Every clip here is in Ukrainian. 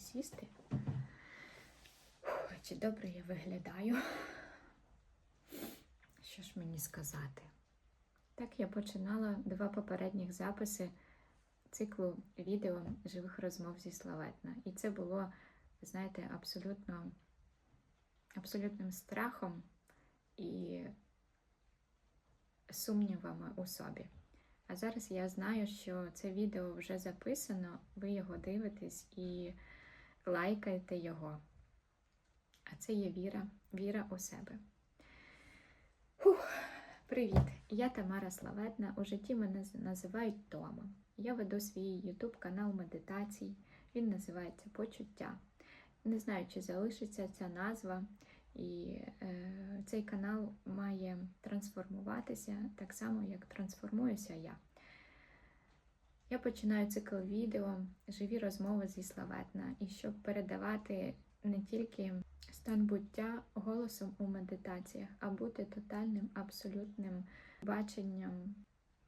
сісти. Чи добре я виглядаю? Що ж мені сказати? Так я починала два попередніх записи циклу відео живих розмов зі Славетна. І це було, знаєте, абсолютно абсолютним страхом і сумнівами у собі. А зараз я знаю, що це відео вже записано, ви його дивитесь і лайкаєте його. А це є віра, віра у себе. Фух, привіт! Я Тамара Славетна. У житті мене називають Тома. Я веду свій YouTube канал медитацій. Він називається Почуття. Не знаю, чи залишиться ця назва. І е, цей канал має трансформуватися так само, як трансформуюся я. Я починаю цикл відео Живі розмови зі Славетна, і щоб передавати не тільки стан буття голосом у медитаціях, а бути тотальним, абсолютним баченням,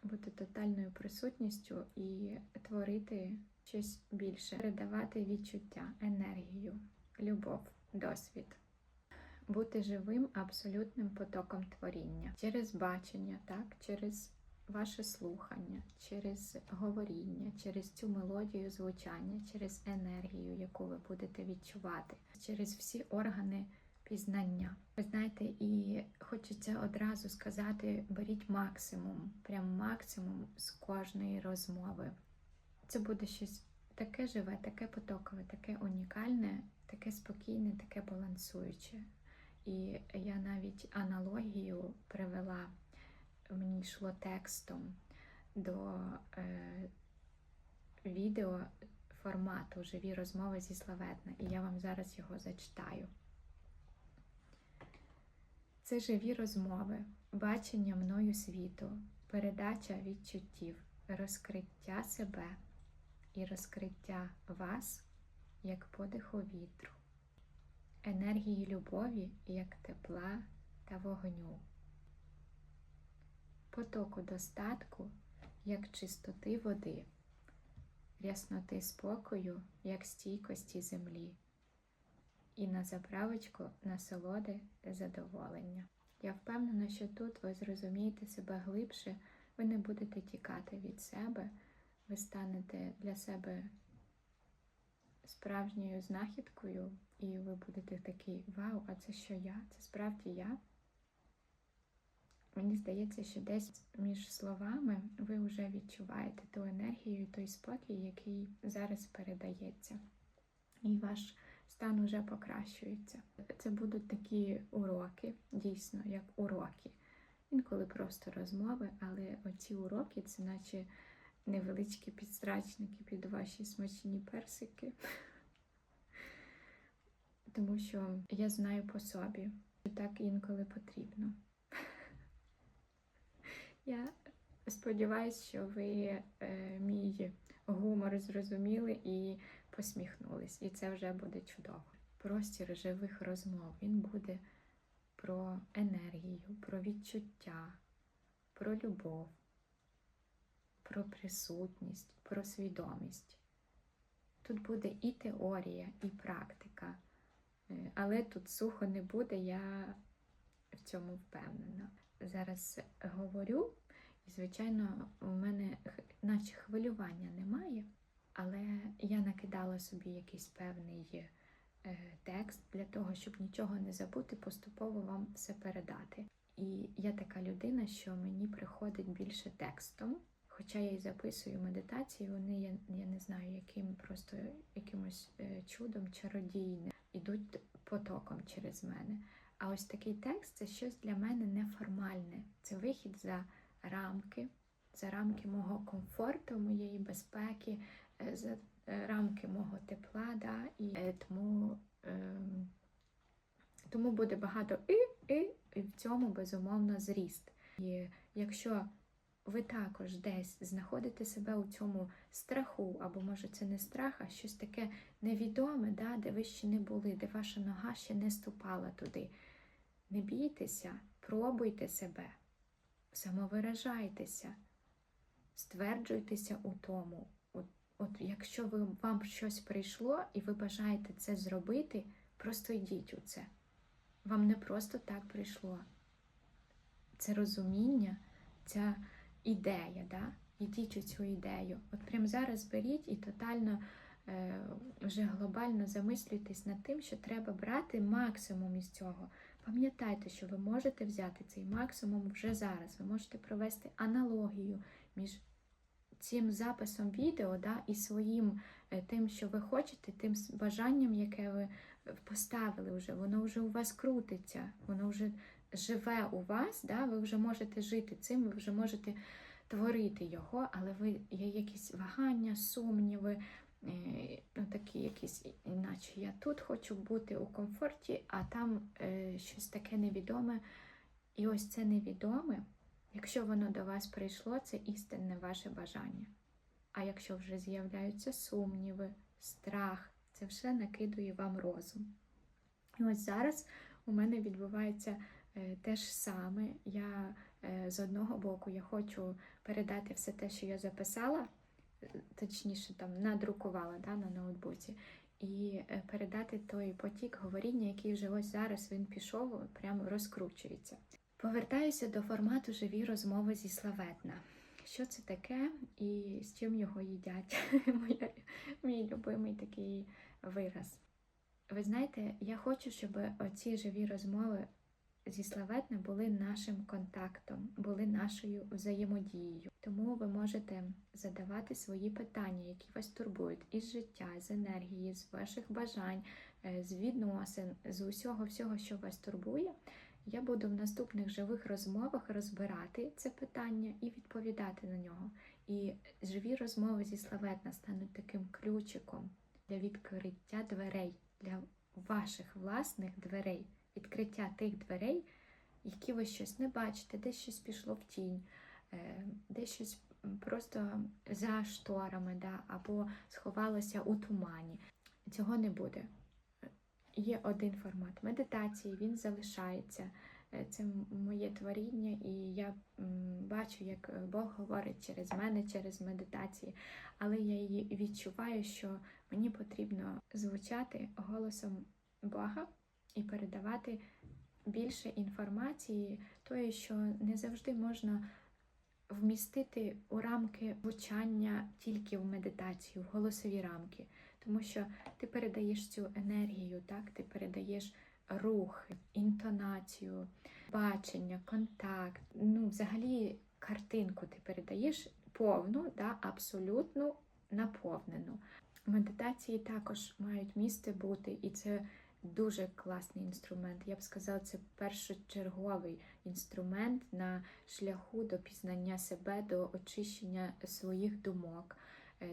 бути тотальною присутністю і творити щось більше, передавати відчуття, енергію, любов, досвід. Бути живим абсолютним потоком творіння. Через бачення, так, через ваше слухання, через говоріння, через цю мелодію звучання, через енергію, яку ви будете відчувати, через всі органи пізнання. Ви знаєте, і хочеться одразу сказати: беріть максимум, прям максимум з кожної розмови. Це буде щось таке живе, таке потокове, таке унікальне, таке спокійне, таке балансуюче. І я навіть аналогію привела, мені йшло текстом до е, відео формату Живі розмови зі Славетна, і я вам зараз його зачитаю. Це живі розмови, бачення мною світу, передача відчуттів, розкриття себе і розкриття вас як подиху вітру енергії любові, як тепла та вогню, потоку достатку, як чистоти води, рясноти спокою, як стійкості землі, і на заправочку насолоди задоволення. Я впевнена, що тут ви зрозумієте себе глибше, ви не будете тікати від себе, ви станете для себе справжньою знахідкою, і ви будете такий Вау, а це що я? Це справді я? Мені здається, що десь між словами ви вже відчуваєте ту енергію, той спокій, який зараз передається. І ваш стан уже покращується. Це будуть такі уроки, дійсно, як уроки. Інколи просто розмови, але оці уроки це наче невеличкі підстрачники під ваші смачні персики. Тому що я знаю по собі, що так інколи потрібно. Я сподіваюся, що ви е, мій гумор зрозуміли і посміхнулись. І це вже буде чудово. Простір живих розмов він буде про енергію, про відчуття, про любов, про присутність, про свідомість. Тут буде і теорія, і практика. Е, Але тут сухо не буде, я в цьому впевнена. Зараз говорю, і, звичайно, у мене наче хвилювання немає, але я накидала собі якийсь певний е, текст для того, щоб нічого не забути, поступово вам все передати. І я така людина, що мені приходить більше текстом. Хоча я і записую медитації, вони я, я не знаю, яким просто якимось е, чудом чародійним ідуть потоком через мене. А ось такий текст це щось для мене неформальне. Це вихід за рамки, за рамки мого комфорту, моєї безпеки, е, за е, рамки мого тепла. Да? І е, тому, ем, тому буде багато і, і, і в цьому безумовно зріст. І якщо ви також десь знаходите себе у цьому страху, або може це не страх, а щось таке невідоме, да, де ви ще не були, де ваша нога ще не ступала туди. Не бійтеся, пробуйте себе, самовиражайтеся, стверджуйтеся у тому, у, от якщо ви, вам щось прийшло і ви бажаєте це зробити, просто йдіть у це. Вам не просто так прийшло. Це розуміння, ця ідея, да? Йдіть у цю ідею. От прямо зараз беріть і тотально е, вже глобально замислюйтесь над тим, що треба брати максимум із цього. Пам'ятайте, що ви можете взяти цей максимум вже зараз. Ви можете провести аналогію між цим записом відео да, і своїм е, тим, що ви хочете, тим бажанням, яке ви е, поставили вже, воно вже у вас крутиться, воно вже живе у вас, да, ви вже можете жити цим, ви вже можете творити його, але ви є якісь вагання, сумніви, ну, такі якісь, іначе я тут хочу бути у комфорті, а там е, щось таке невідоме. І ось це невідоме, якщо воно до вас прийшло, це істинне ваше бажання. А якщо вже з'являються сумніви, страх, це все накидує вам розум. І ось зараз у мене відбувається е, те ж саме. Я е, з одного боку я хочу передати все те, що я записала, е, точніше там надрукувала да, на ноутбуці, і е, передати той потік говоріння, який вже ось зараз він пішов, прямо розкручується. Повертаюся до формату живі розмови зі славетна. Що це таке і з чим його їдять? Мій любимий такий вираз. Ви знаєте, я хочу, щоб оці живі розмови зі славетна були нашим контактом, були нашою взаємодією. Тому ви можете задавати свої питання, які вас турбують із життя, з енергії, з ваших бажань, е, з відносин, з усього всього, що вас турбує. Я буду в наступних живих розмовах розбирати це питання і відповідати на нього. І живі розмови зі славетна стануть таким ключиком для відкриття дверей, для ваших власних дверей, відкриття тих дверей, які ви щось не бачите, десь щось пішло в тінь, е, десь щось просто за шторами, да, або сховалося у тумані. Цього не буде. Є один формат медитації, він залишається. Е, Це моє творіння, і я бачу, як Бог говорить через мене, через медитації. Але я її відчуваю, що мені потрібно звучати голосом Бога і передавати більше інформації, тої, що не завжди можна вмістити у рамки звучання тільки в медитацію, в голосові рамки. Тому що ти передаєш цю енергію, так? ти передаєш рух, інтонацію, бачення, контакт. Ну, взагалі, картинку ти передаєш повну, да? абсолютно наповнену. Медитації також мають місце бути, і це дуже класний інструмент. Я б сказала, це першочерговий інструмент на шляху до пізнання себе, до очищення своїх думок,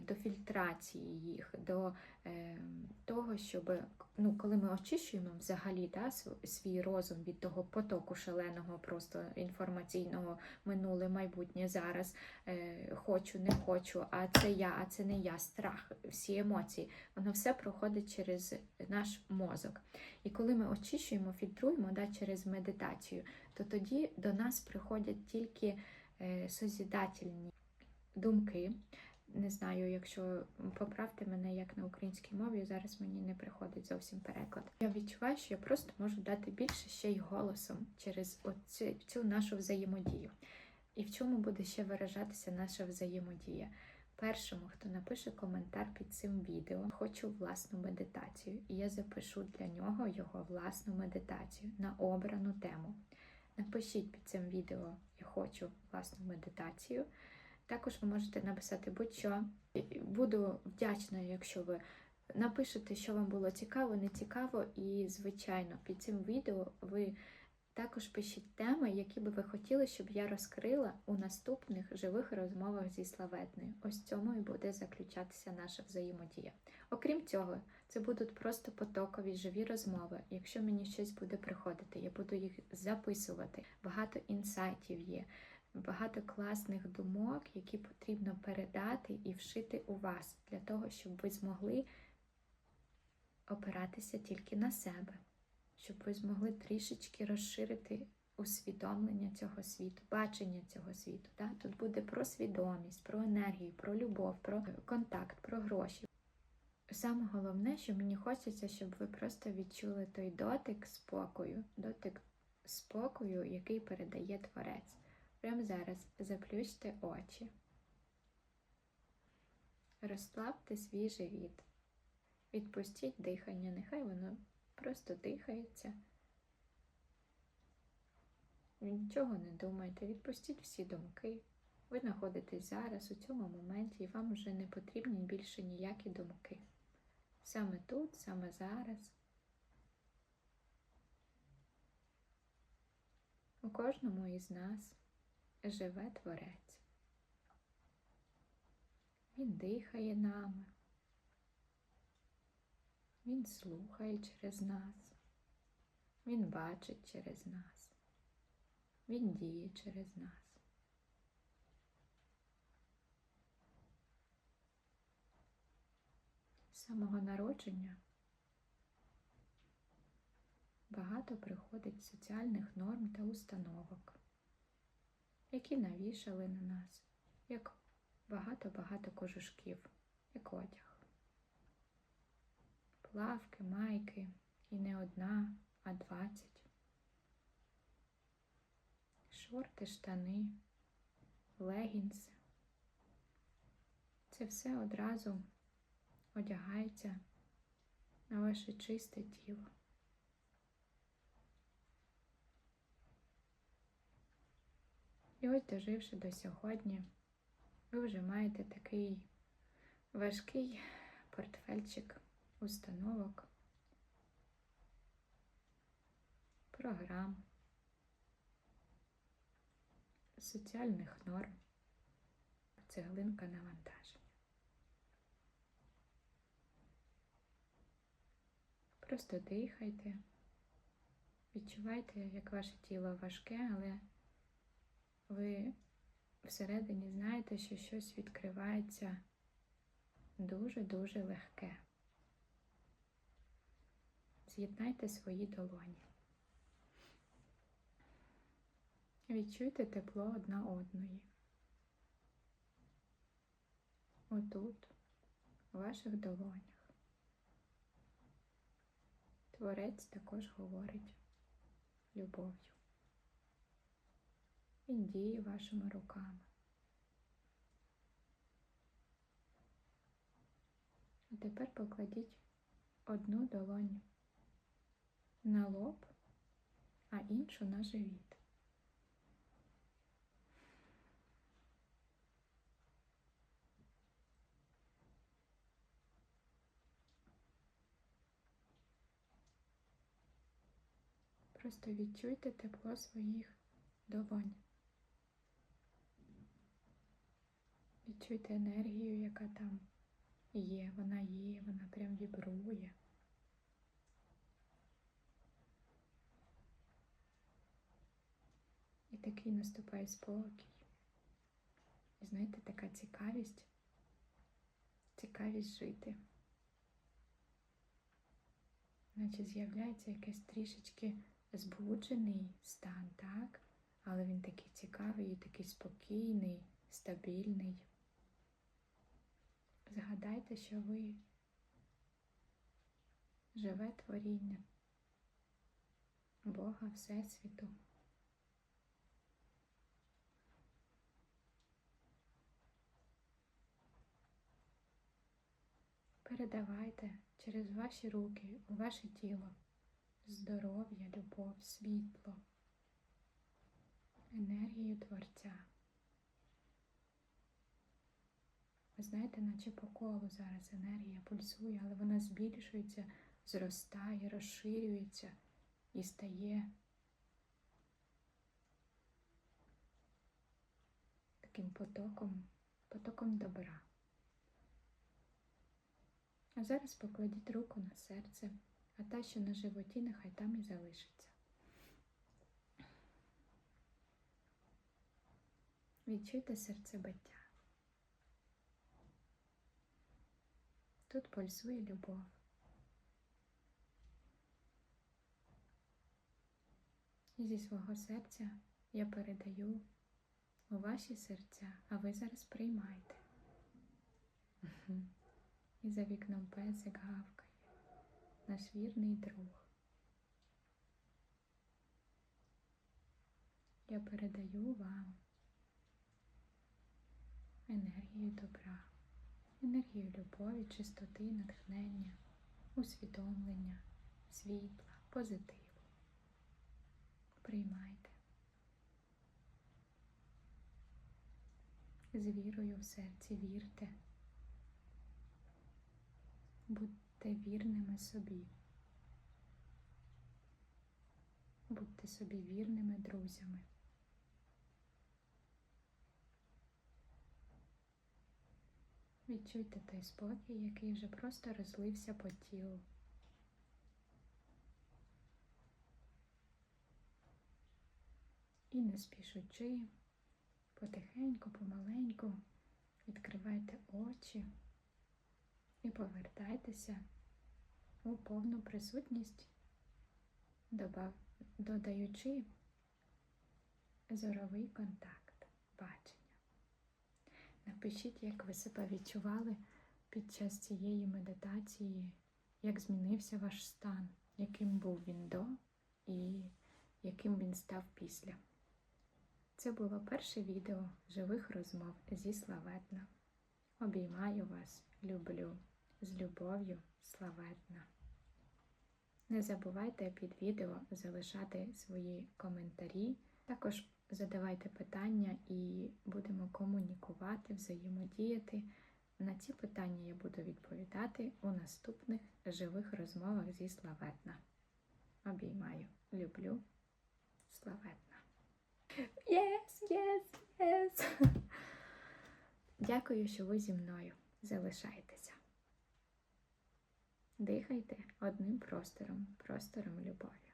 до фільтрації їх, до е, того, щоб ну, коли ми очищуємо взагалі да, свій розум від того потоку шаленого, просто інформаційного минуле, майбутнє, зараз е, хочу, не хочу, а це я, а це не я, страх, всі емоції, воно все проходить через наш мозок. І коли ми очищуємо, фільтруємо да, через медитацію, то тоді до нас приходять тільки е, созідательні думки. Не знаю, якщо поправте мене як на українській мові, зараз мені не приходить зовсім переклад. Я відчуваю, що я просто можу дати більше ще й голосом через оцю, цю нашу взаємодію. І в чому буде ще виражатися наша взаємодія? Першому, хто напише коментар під цим відео, хочу власну медитацію, і я запишу для нього його власну медитацію на обрану тему. Напишіть під цим відео Я хочу власну медитацію. Також ви можете написати будь-що. Буду вдячна, якщо ви напишете, що вам було цікаво, не цікаво, і, звичайно, під цим відео ви також пишіть теми, які би ви хотіли, щоб я розкрила у наступних живих розмовах зі славетною. Ось цьому і буде заключатися наша взаємодія. Окрім цього, це будуть просто потокові живі розмови. Якщо мені щось буде приходити, я буду їх записувати. Багато інсайтів є, багато класних думок, які потрібно передати і вшити у вас для того, щоб ви змогли опиратися тільки на себе, щоб ви змогли трішечки розширити усвідомлення цього світу, бачення цього світу. Да? Тут буде про свідомість, про енергію, про любов, про контакт, про гроші. Саме головне, що мені хочеться, щоб ви просто відчули той дотик спокою, дотик спокою, який передає творець. Прямо зараз заплющте очі. Розслабте свій живіт. Відпустіть дихання, нехай воно просто дихається. Нічого не думайте, відпустіть всі думки. Ви знаходитесь зараз у цьому моменті, і вам вже не потрібні більше ніякі думки. Саме тут, саме зараз. У кожному із нас живе Творець. Він дихає нами, Він слухає через нас, Він бачить через нас, Він діє через нас. З самого народження багато приходить соціальних норм та установок, які навішали на нас, як багато-багато кожушків, як одяг. Плавки, майки і не одна, а двадцять. Шорти, штани, легінси. Це все одразу одягається на ваше чисте тіло. І ось доживши до сьогодні, ви вже маєте такий важкий портфельчик установок, програм, соціальних норм, цеглинка навантаження. Просто дихайте, відчувайте, як ваше тіло важке, але ви всередині знаєте, що щось відкривається дуже-дуже легке. З'єднайте свої долоні. Відчуйте тепло одна одної. Отут, у ваших долонях. Творець також говорить любов'ю. Він діє вашими руками. А тепер покладіть одну долоню на лоб, а іншу на живіт. Просто відчуйте тепло своїх долонь. Відчуйте енергію, яка там є, вона є, вона прям вібрує. І такий наступає спокій. І знаєте, така цікавість, цікавість жити. Наче з'являється якийсь трішечки збуджений стан, так? Але він такий цікавий, такий спокійний, стабільний. Згадайте, що ви живе творіння Бога Всесвіту. Передавайте через ваші руки у ваше тіло здоров'я, любов, світло, енергію Творця. Ви знаєте, наче по колу зараз енергія пульсує, але вона збільшується, зростає, розширюється і стає таким потоком, потоком добра. А зараз покладіть руку на серце, а та, що на животі, нехай там і залишиться. Відчуйте серцебиття. Тут пульсує любов. І зі свого серця я передаю у ваші серця, а ви зараз приймайте. І за вікном песик гавкає, наш вірний друг. Я передаю вам енергію добра, енергію любові, чистоти, натхнення, усвідомлення, світла, позитиву. Приймайте. З вірою в серці вірте. Будьте вірними собі. Будьте собі вірними друзями. Відчуйте той спокій, який вже просто розлився по тілу. І не спішучи, потихеньку, помаленьку відкривайте очі і повертайтеся у повну присутність, додаючи зоровий контакт, бачення. Напишіть, як ви себе відчували під час цієї медитації, як змінився ваш стан, яким був він до і яким він став після. Це було перше відео живих розмов зі Славетна. Обіймаю вас, люблю, з любов'ю, Славетна. Не забувайте під відео залишати свої коментарі. Також задавайте питання і будемо комунікувати, взаємодіяти. На ці питання я буду відповідати у наступних живих розмовах зі Славетна. Обіймаю, люблю, Славетна. Yes, yes, yes. Дякую, що ви зі мною. Залишайтеся. Дихайте одним простором, простором любові.